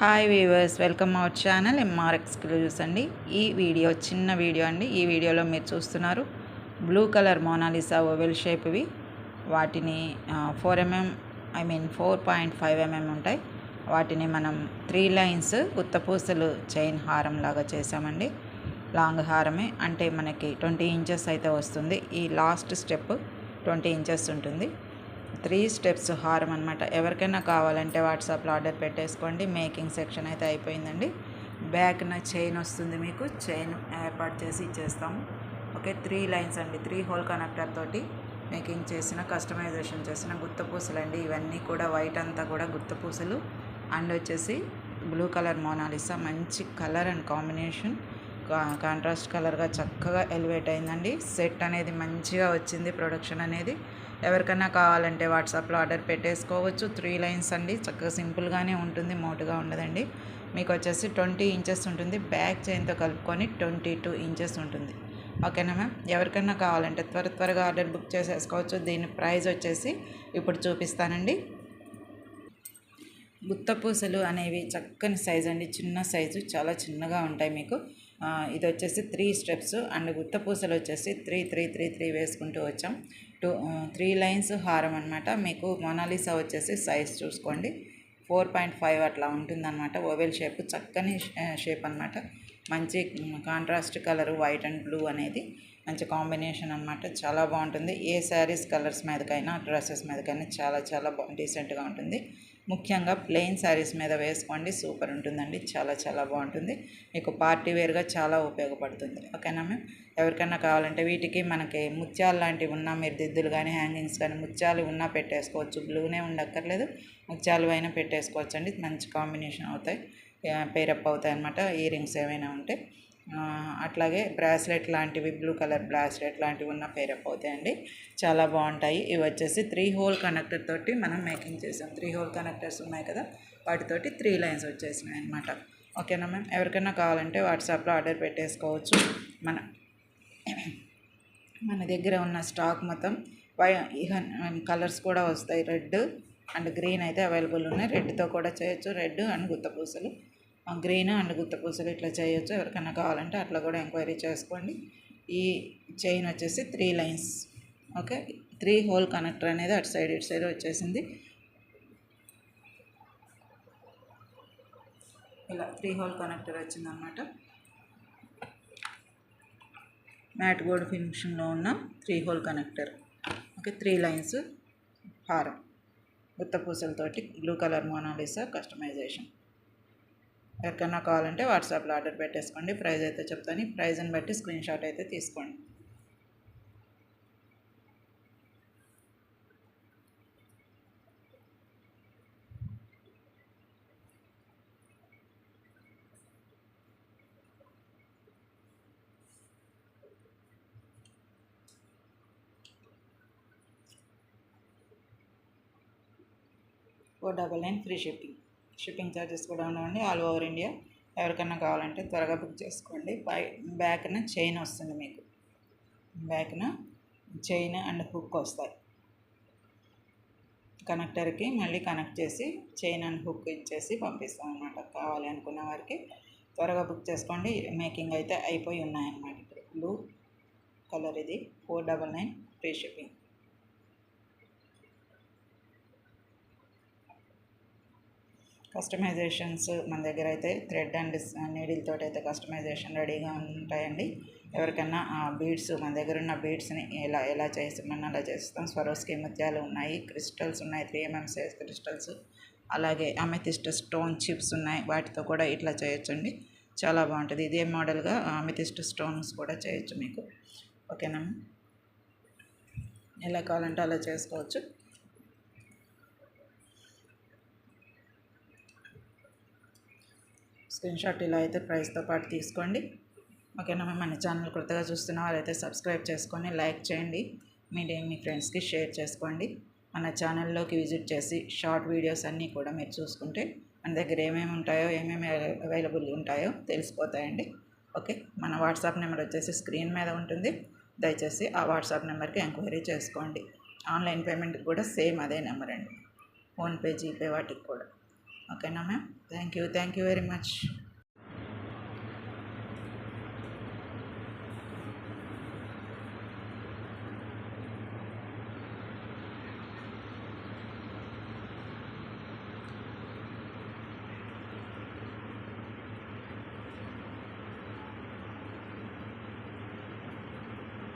Hi viewers welcome our channel MR exclusives అండి. ఈ video చిన్న వీడియో అండి. ఈ వీడియోలో మీరు చూస్తున్నారు blue colour Mona Lisa oval షేప్వి వాటిని four mm I mean four point five mm ఉంటాయి. వాటిని మనం త్రీ లైన్స్ గుత్తపూసలు చైన్ హారం లాగా చేసామండి లాంగ్ హారమే అంటే మనకి ట్వంటీ ఇంచెస్ అయితే వస్తుంది. ఈ లాస్ట్ స్టెప్ ట్వంటీ ఇంచెస్ ఉంటుంది. త్రీ స్టెప్స్ హారం అనమాట ఎవరికైనా కావాలంటే వాట్సాప్లో ఆర్డర్ పెట్టేసుకోండి. మేకింగ్ సెక్షన్ అయితే అయిపోయిందండి. బ్యాక్న చైన్ వస్తుంది మీకు. చైన్ ఏర్పాటు చేసి ఇచ్చేస్తాము ఓకే త్రీ లైన్స్ అండి. త్రీ హోల్ కనెక్టర్ తోటి మేకింగ్ చేసిన కస్టమైజేషన్ చేసిన గుత్తపూసలు అండి ఇవన్నీ కూడా వైట్ అంతా కూడా గుత్తపూసలు అండ్ వచ్చేసి బ్లూ కలర్ మోనాలిసా. మంచి కలర్ అండ్ కాంబినేషన్. కాంట్రాస్ట్ కలర్గా చక్కగా ఎలివేట్ అయిందండి. సెట్ అనేది మంచిగా వచ్చింది ప్రొడక్షన్ అనేది. ఎవరికైనా కావాలంటే వాట్సాప్లో ఆర్డర్ పెట్టేసుకోవచ్చు. త్రీ లైన్స్ అండి. చక్కగా సింపుల్గానే ఉంటుంది మోటుగా ఉండదండి. మీకు వచ్చేసి ట్వంటీ ఇంచెస్ ఉంటుంది. బ్యాక్ చైన్తో కలుపుకొని ట్వంటీ టూ ఇంచెస్ ఉంటుంది ఓకేనా మ్యామ్ ఎవరికైనా కావాలంటే త్వర త్వరగా ఆర్డర్ బుక్ చేసేసుకోవచ్చు. దీని ప్రైస్ వచ్చేసి ఇప్పుడు చూపిస్తానండి. గుత్తపూసలు అనేవి చక్కని సైజు అండి. చిన్న సైజు చాలా చిన్నగా ఉంటాయి మీకు. ఇది వచ్చేసి త్రీ స్టెప్స్ అండ్ గుత్తపూసలు వచ్చేసి త్రీ త్రీ త్రీ త్రీ వేసుకుంటూ వచ్చాం. టూ త్రీ లైన్స్ హారం అనమాట మీకు మొనాలిసా వచ్చేసి సైజ్ చూసుకోండి. ఫోర్ పాయింట్ ఫైవ్ అట్లా ఉంటుందన్నమాట. ఓవెల్ షేప్ చక్కని షేప్ అనమాట మంచి contrast colour white and blue అనేది మంచి కాంబినేషన్ అనమాట చాలా బాగుంటుంది. ఏ శారీస్ కలర్స్ మీదకైనా డ్రెస్సెస్ మీదకైనా చాలా చాలా బా డీసెంట్గా ఉంటుంది. ముఖ్యంగా ప్లెయిన్ శారీస్ మీద వేసుకోండి. సూపర్ ఉంటుందండి. చాలా చాలా బాగుంటుంది. మీకు పార్టీ వేర్గా చాలా ఉపయోగపడుతుంది. ఓకేనా మ్యామ్? ఎవరికైనా కావాలంటే వీటికి మనకి ముత్యాలు లాంటివి ఉన్నా మీరు దిద్దులు కానీ హ్యాంగింగ్స్ కానీ ముత్యాలు ఉన్నా పెట్టేసుకోవచ్చు. బ్లూనే ఉండక్కర్లేదు. ముత్యాలు అయినా పెట్టేసుకోవచ్చు అండి మంచి కాంబినేషన్ అవుతాయి. పేరప్ అవుతాయి అనమాట ఇయర్ రింగ్స్ ఏమైనా ఉంటే. అట్లాగే బ్రాస్లెట్ లాంటివి బ్లూ కలర్ బ్రాస్లెట్ లాంటివి ఉన్న పేరప్ అవుతాయండి చాలా బాగుంటాయి. ఇవి వచ్చేసి త్రీ హోల్ కనెక్టర్ తోటి మనం మేకింగ్ చేసాం. త్రీ హోల్ కనెక్టర్స్ ఉన్నాయి కదా వాటితోటి త్రీ లైన్స్ వచ్చేసినాయి అనమాట ఓకేనా మ్యామ్? ఎవరికైనా కావాలంటే వాట్సాప్లో ఆర్డర్ పెట్టేసుకోవచ్చు. మన మన దగ్గర ఉన్న స్టాక్ మొత్తం వై కలర్స్ కూడా వస్తాయి. రెడ్ అండ్ గ్రీన్ అయితే అవైలబుల్ ఉన్నాయి. రెడ్తో కూడా చేయొచ్చు. రెడ్ అండ్ గుత్తపూసలు గ్రీన్ అండ్ గుత్తపూసలు ఇట్లా చేయొచ్చు ఎవరికైనా కావాలంటే అట్లా కూడా ఎంక్వైరీ చేసుకోండి. ఈ చైన్ వచ్చేసి three lines. Okay? Three hole connector అనేది అటు సైడ్ ఇటు సైడ్ వచ్చేసింది. ఇలా త్రీ హోల్ కనెక్టర్ వచ్చిందనమాట మ్యాట్ బోర్డ్ ఫినిషింగ్లో ఉన్న three hole connector. Okay? Three lines. హారం. గుత్తపూసలతోటి blue colour Mona Lisa customization. ఎక్కడన్నా కావాలంటే వాట్సాప్లో ఆర్డర్ పెట్టేసుకోండి. ప్రైజ్ అయితే చెప్తాను. ప్రైజ్ని బట్టి స్క్రీన్ షాట్ అయితే తీసుకోండి. Four double nine free shipping. Shipping charges కూడా ఉన్నాయండి ఆల్ ఓవర్ ఇండియా. ఎవరికైనా కావాలంటే త్వరగా బుక్ చేసుకోండి. బై బ్యాక్న చైన్ వస్తుంది మీకు. బ్యాక్న చైన్ అండ్ హుక్ వస్తాయి. కనెక్టర్కి మళ్ళీ కనెక్ట్ చేసి చైన్ అండ్ హుక్ ఇచ్చేసి పంపిస్తాం అనమాట కావాలి అనుకున్న వారికి త్వరగా బుక్ చేసుకోండి. మేకింగ్ అయితే అయిపోయి ఉన్నాయన్నమాట ఇప్పుడు. బ్లూ కలర్ ఇది. Four double nine free shipping. Customizations మన దగ్గర అయితే థ్రెడ్ అండ్ నీడిల్ తోటి అయితే కస్టమైజేషన్ రెడీగా ఉంటాయండి. ఎవరికైనా ఆ బీడ్స్ మన దగ్గర ఉన్న బీడ్స్ని ఎలా ఎలా చేస్తామని అలా చేస్తాం. స్వరోస్కి ముత్యాలు ఉన్నాయి క్రిస్టల్స్ ఉన్నాయి త్రీ ఎంఎం సైజ్ క్రిస్టల్స్. అలాగే అమెథిస్ట్ స్టోన్ చిప్స్ ఉన్నాయి వాటితో కూడా ఇట్లా చేయొచ్చండి. చాలా బాగుంటుంది. ఇదే మోడల్గా అమెథిస్ట్ స్టోన్స్ కూడా చేయొచ్చు మీకు. ఓకేనా? ఎలా కావాలంటే అలా చేసుకోవచ్చు. స్క్రీన్ షాట్ ఇలా అయితే ప్రైస్తో పాటు తీసుకోండి. ఓకేనా? మన ఛానల్ కొత్తగా చూస్తున్న వాళ్ళైతే సబ్స్క్రైబ్ చేసుకొని లైక్ చేయండి. మీ మీ ఫ్రెండ్స్కి షేర్ చేసుకోండి. మన ఛానల్లోకి విజిట్ చేసి షార్ట్ వీడియోస్ అన్నీ కూడా మీరు చూసుకుంటే మన దగ్గర ఏమేమి ఉంటాయో ఏమేమి అవైలబుల్ ఉంటాయో తెలిసిపోతాయండి. ఓకే? మన వాట్సాప్ నెంబర్ వచ్చేసి స్క్రీన్ మీద ఉంటుంది. దయచేసి ఆ వాట్సాప్ నెంబర్కి ఎంక్వైరీ చేసుకోండి. ఆన్లైన్ పేమెంట్కి కూడా సేమ్ అదే నెంబర్ అండి. ఫోన్పే జీపే వాటికి కూడా. ಓಕೆನಾ ma'am thank you thank you very much